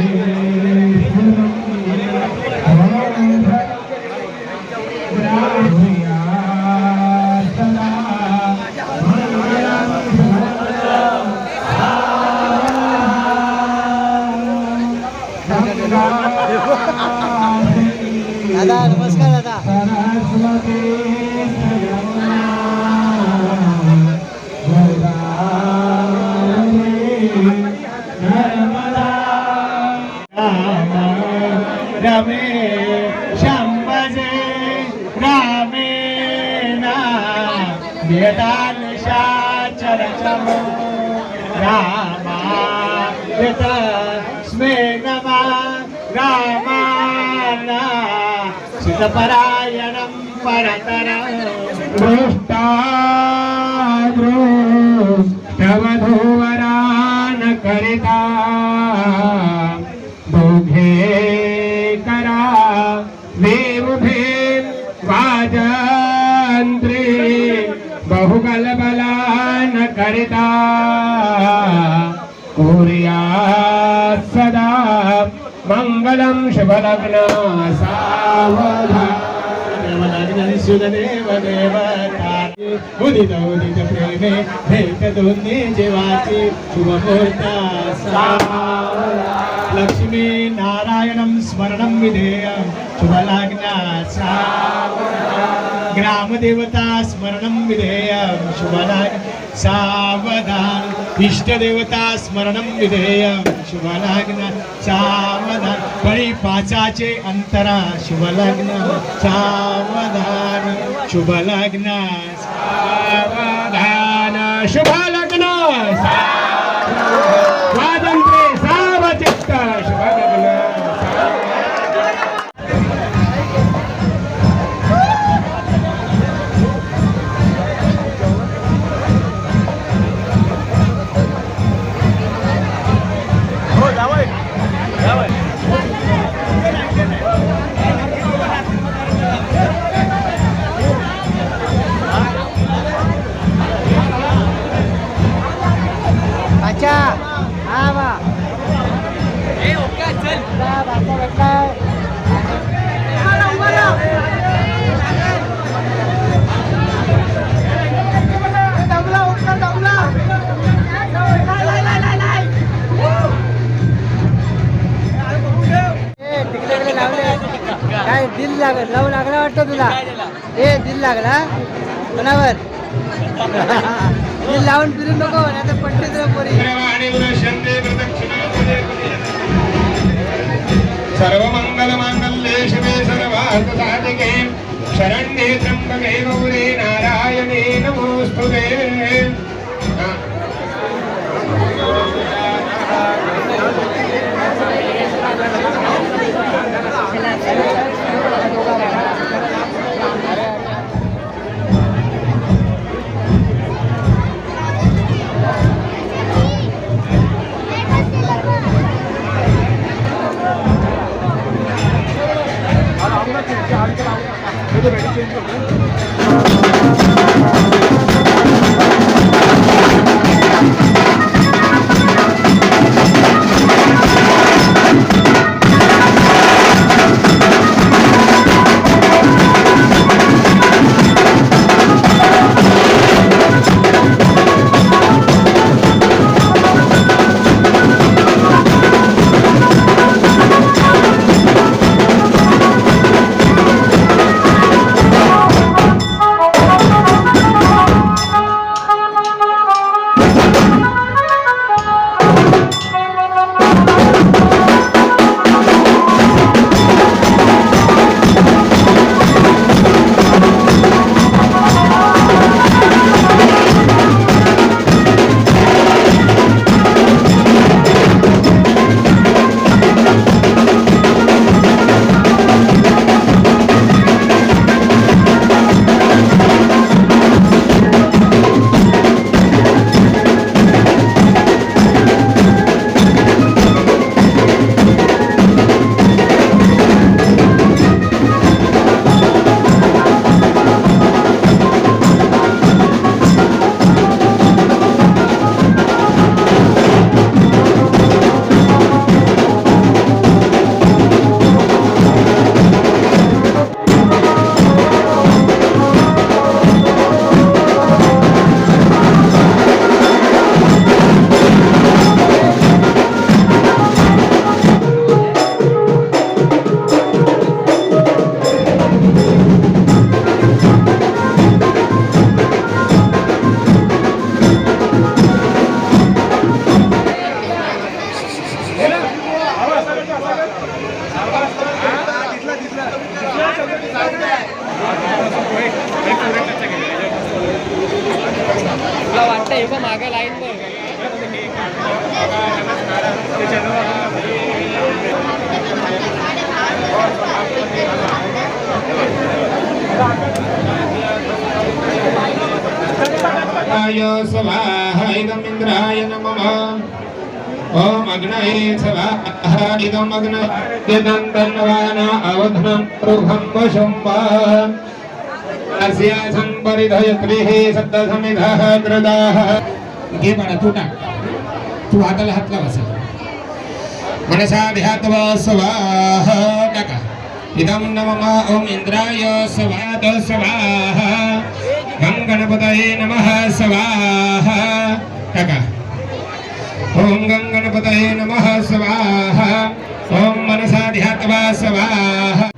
दादा रमे शंभजे रामे ना वेदानुशाचरचम रामा यत स्मे नमा रामाना सुतपरायणं परतरं दृष्टाद्रो तवधूवरान करिता बहुबलबलान करिता कुर्या सदा मंगलम शुभलग्न सावधान सुदेव देवता उदित उदित प्रेमे भेट दोन्ही जीवाची शुभमुहूर्त सावधान लक्ष्मी नारायणं स्मरणं विधेय शुभलाग्ना सावधान। ग्रामदेवता स्मरणं विधेय शुभलाग सावधान इष्टदेवता स्मरणं विधेय शुभलग्न। सावधान। बळी पाचाचे अंतरा शुभलग्न। सावधान। शुभलग्न। सावधान। शुभलग्न। लागला. हे दिल लागला. कोणावर? दिल लावून फिरू नको आता पट्टी पट्टी सर्व मंगल मांगल्ये शिवे सर्वार्थसाधिके शरण्ये त्र्यंबके गौरे नारायणे वाटतं हे पण मागे लाईन स्वाहाइदमिन्द्राय नमः. ॐ अग्नये स्वाहाइदमग्न यदन्तन्वाना अवधनं रुहं वशं वा। అస్యాసం పరిధయత్రిహే శబ్దసమిధః కృదాః ఇదే మన తూట తూ ఆటల హత్ల వస మనసా ధ్యాత్వా స్వాహ నక ఇదం నమమ ఓం ఇంద్రాయ స్వాత స్వాహ గం గణపతయే నమః స్వాహ నక ఓం గం గణపతయే స్వాహ ఓం మనసా ధ్యాత్వా స్వాహ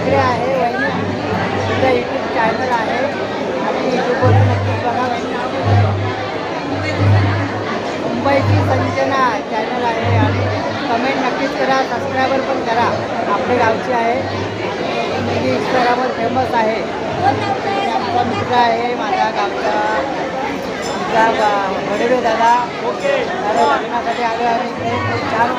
इकडे आहे वहिनी. तिचा यूट्यूब चॅनल आहे. आणि यूट्यूबवर नक्कीच बघा मुंबईची संजना चॅनल आहे. आणि कमेंट नक्कीच करा सबस्क्रायबर पण करा. आपल्या गावची आहे. मुलगी इंस्टाग्रामवर फेमस आहे. आमचा मित्र आहे माझ्या गावचा तुझा वडील दादा. दादा लग्नासाठी आलो आणि इकडे. खूप छान.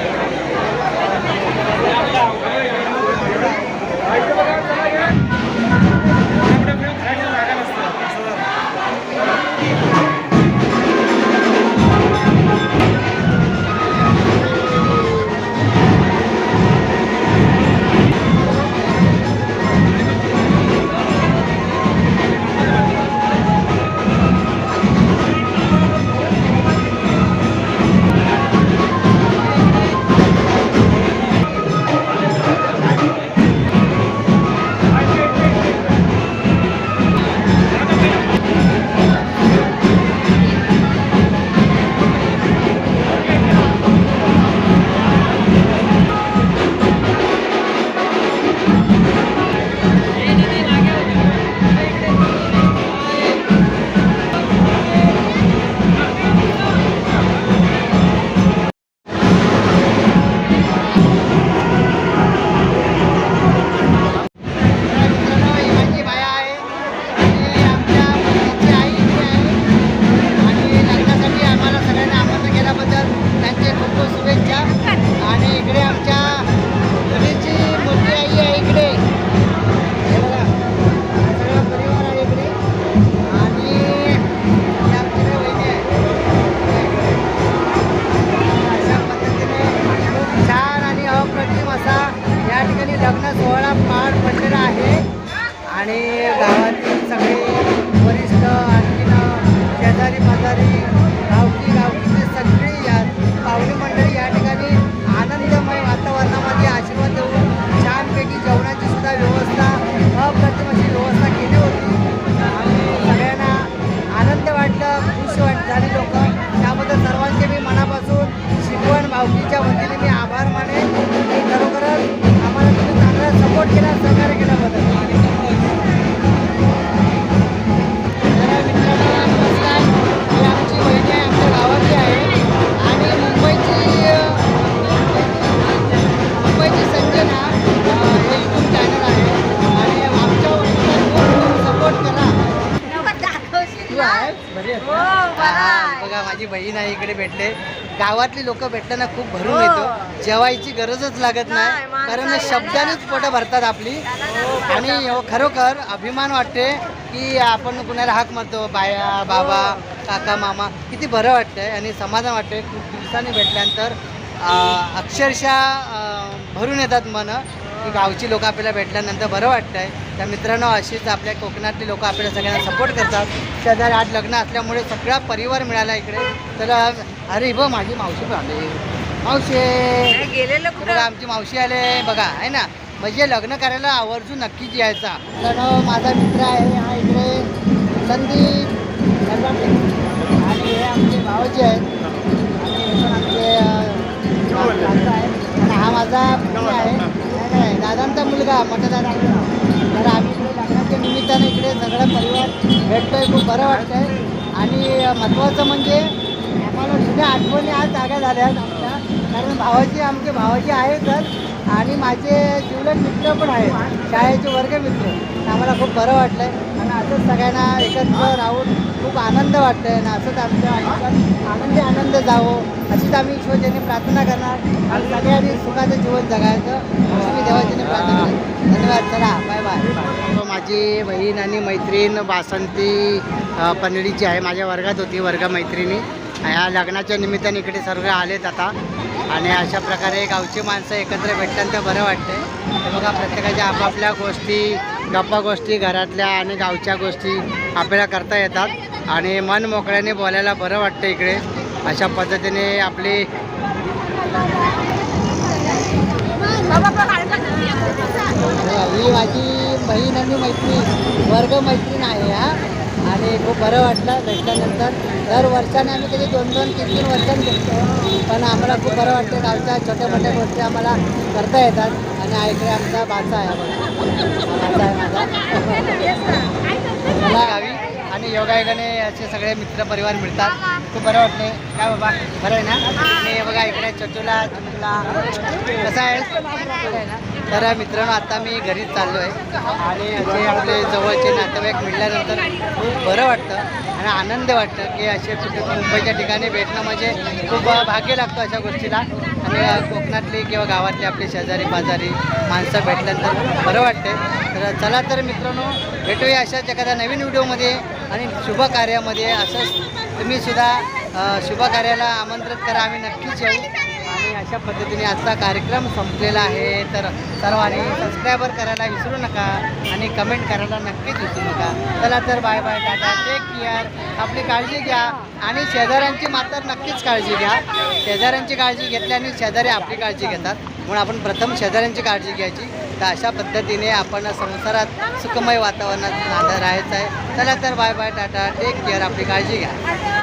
आणि गावात गावातली लोक भेटताना खूप भरून हो. येतो जेवायची गरजच लागत नाही, कारण. शब्दानेच पोटं भरतात आपली. आणि हो, खरोखर अभिमान वाटते की आपण कुणाला हाक मारतो बाया बाबा काका मामा किती बरं वाटतंय आणि समाधान वाटतंय. खूप दिवसांनी भेटल्यानंतर अक्षरशः भरून येतात मन. की गावची लोक आपल्याला भेटल्यानंतर बरं वाटतंय. त्या मित्रांनो अशीच आपल्या कोकणातली लोक आपल्याला सगळ्यांना सपोर्ट करतात. शेजारी आज लग्न असल्यामुळे सगळा परिवार मिळाला इकडे. तर अरे ब माझी मावशी पण आली. मावशी! गेलेलं बघा आमची मावशी आले. बघा आहे ना? म्हणजे लग्न करायला आवर्जून नक्कीच यायचा तर माझा मित्र आहे हा इकडे संदीप. आणि हे आमचे भावाचे आहेत. आणि हे पण आमचे अं, दादा आहे आणि हा माझा आहे. दादांचा मुलगा मोठा तर आम्ही इकडे लग्नाच्या निमित्तानं इकडे सगळा परिवार भेटतोय खूप बरं वाटतंय. आणि महत्त्वाचं म्हणजे आम्हाला जुन्या आठवणी आज जागा झाल्या आहेत आमच्या. कारण भावाची आमचे भावाचे आहेतच आणि माझे जिवलग मित्र पण आहेत शाळेचे वर्गमित्र तर आम्हाला खूप बरं वाटलं आहे आणि असंच सगळ्यांना एकत्र राहून खूप आनंद वाटतं आहे आणि असंच आमच्या आयुष्यात आनंदी आनंद जावं. अशीच आम्ही ईश्वरच्याने प्रार्थना करणार. आणि सगळ्यांनी सुखाचं जीवन जगायचं. अशी मी देवाच्याने प्रार्थना करतो. धन्यवाद चला बाय बाय. हो, माझी बहीण आणि मैत्रीण वासंती पनडीची आहे. माझ्या वर्गात होती वर्ग मैत्रिणी. ह्या लग्नाच्या निमित्ताने इकडे सर्व आलेत आता. आणि अशा प्रकारे गावची माणसं एकत्र भेटल्यानंतर बरं वाटते तर बघा प्रत्येकाच्या आपापल्या गोष्टी गप्पा गोष्टी घरातल्या आणि गावच्या गोष्टी आपल्याला करता येतात. आणि मन मोकळ्याने बोलायला बरं वाटतं इकडे. अशा पद्धतीने आपली ही माझी बहीण आणि मैत्रीण वर्ग मैत्रीण आहे हा. आणि खूप बरं वाटलं भेटल्यानंतर. दर वर्षाने आम्ही कधी दोन दोन तीन तीन वर्षांनी भेटतो. पण आम्हाला खूप बरं वाटतं गावच्या छोट्या मोठ्या गोष्टी आम्हाला करता येतात. आणि ऐकले आमचा बाचा आहे. आम्हाला आहे माझा. मला गावी आणि योगायोगाने असे सगळे मित्र परिवार मिळतात. खूप बरं वाटते. काय बाबा? बरं आहे ना? आणि बघा इकडे चटूला चुनूला कसं आहे ना तर मित्रांनो आता मी घरीच चाललो आहे आणि असे आपले जवळचे नातेवाईक मिळाल्यानंतर खूप बरं वाटतं आणि आनंद वाटतं की असे कुठे मुंबईच्या ठिकाणी भेटणं म्हणजे खूप भाग्य लागतं अशा गोष्टीला. आणि कोकणातली किंवा गावातली आपली शेजारी पाजारी माणसं भेटल्यानंतर बरं वाटते. तर चला तर मित्रांनो भेटूया अशाच एखाद्या नवीन व्हिडिओमध्ये आणि शुभ कार्यामध्ये असंच तुम्हीसुद्धा शुभकार्याला शुभ कार्याला आमंत्रित करा. आम्ही नक्कीच येऊ. अशा पद्धतीने आजचा कार्यक्रम संपलेला आहे. तर सर्वांनी सबस्क्रायबर करायला विसरू नका आणि कमेंट करायला नक्कीच विसरू नका. चला तर bye bye tata take care आपली काळजी घ्या आणि शेजाऱ्यांची मात्र नक्कीच काळजी घ्या. शेजाऱ्यांची काळजी घेतल्याने शेजारी आपली काळजी घेतात. म्हणून आपण प्रथम शेजाऱ्यांची काळजी घ्यायची. तर अशा पद्धतीने आपण संसारात सुखमय वातावरणात राहायचं आहे. चला तर bye bye tata take care आपली काळजी घ्या.